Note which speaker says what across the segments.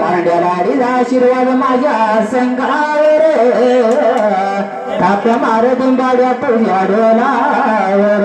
Speaker 1: कांड्याला आशीर्वाद माझ्या संघावर. थाप मार दिंबाड्या तुझ्या डोलावर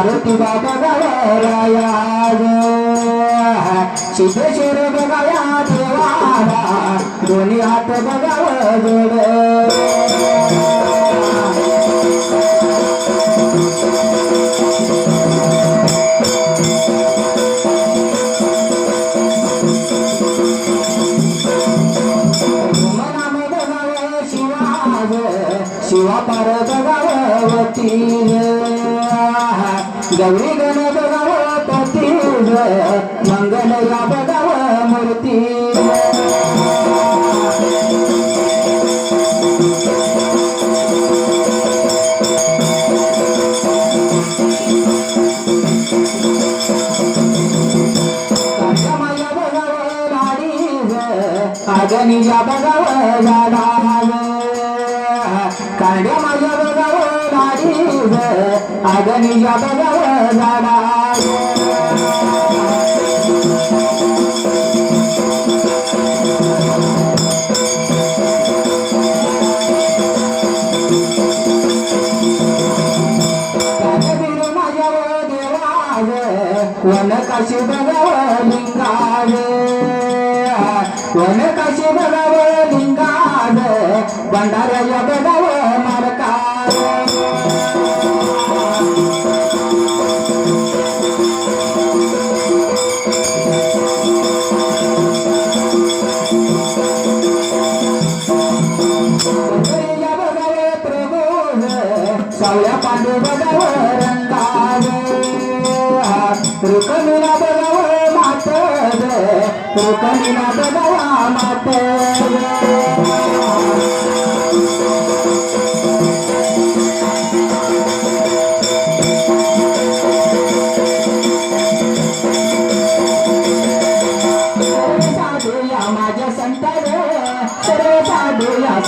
Speaker 1: मारुती बाबा गवराया सिद्धेश्वर बघाया देवाला दोन्ही हात बघावं जोड. गौरी गण बघावं पती मंगल या बघावं मूर्ती अगणी बघावं लाडीज आगनीच्या बघावं माझ्या आगनीच्या बघावं झाडाज काजबीर माझ्यावर देवाज वन काशी बघावं लिंगाज वन काशी बघावं लिंगाज भंडाऱ्याच्या बघावं रुकमीला बघावं मातज रुकमीला बघावा मातज माझ्या संतान सर्व साधूया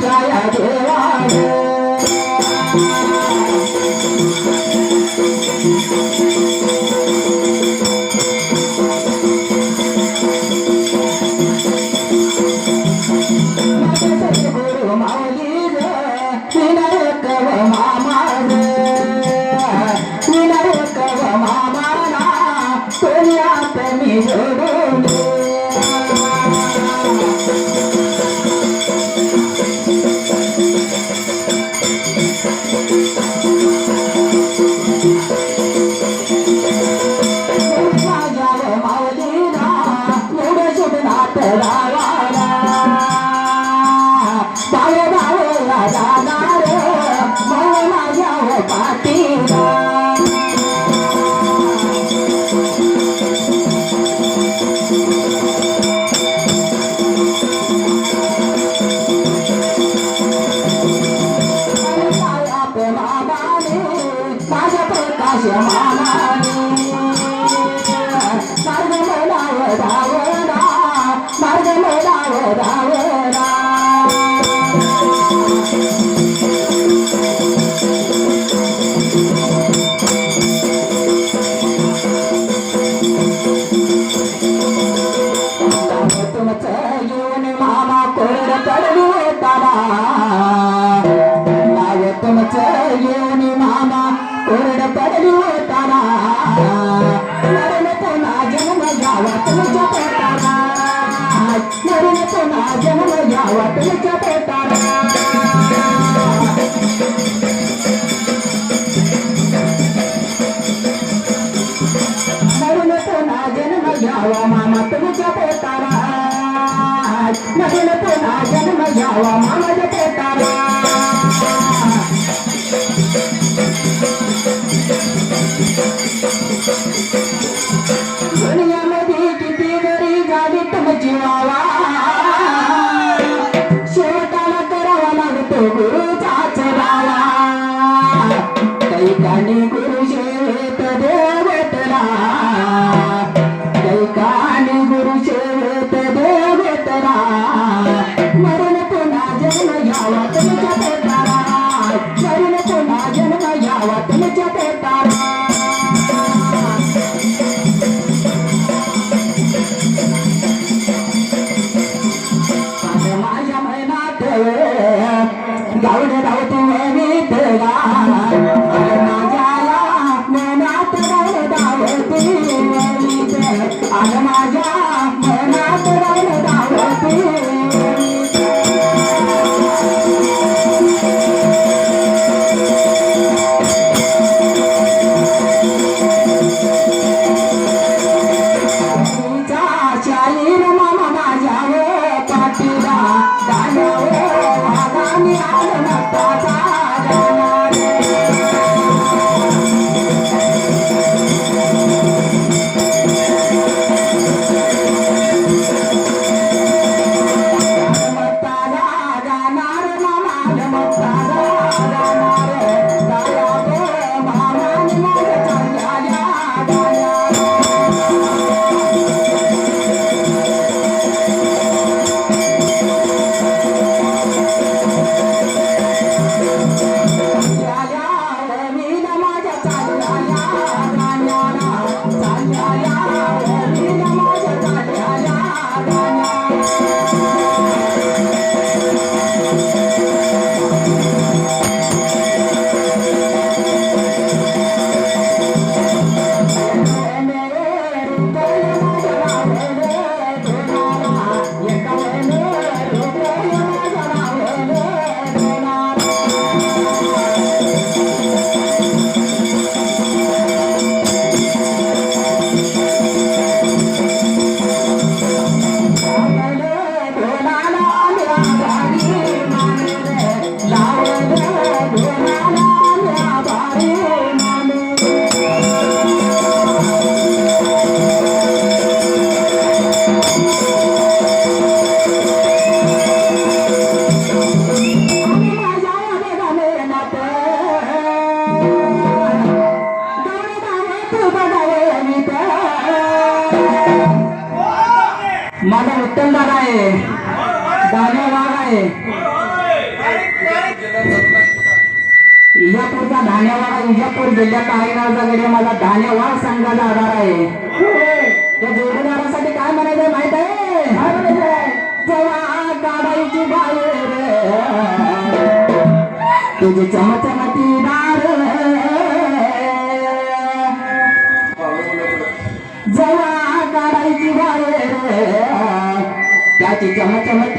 Speaker 1: Jaya Jaya घ्यावा पोटाला घ्यावा मामा तुमच्या पोटाला. मरून पुन्हा जन्म घ्यावा मामाच्या पोटाला. यावा घ्यावा तुमच्या पोटाला मरण पुन्हा जन्म यावा तुमच्या पोटाला इजापूरचा धान्यवाडा इजापूर जिल्ह्यात आहे गड्या माझा धान्यवाड संघाचा आधार आहे त्या जोडीदारासाठी काय म्हणायचं माहीत आहे? काय म्हणायचंय? जेव्हा काढायची बाहेर. तुझी चमचमती दार. जेव्हा काढायची बाहेर. त्याची चमचमती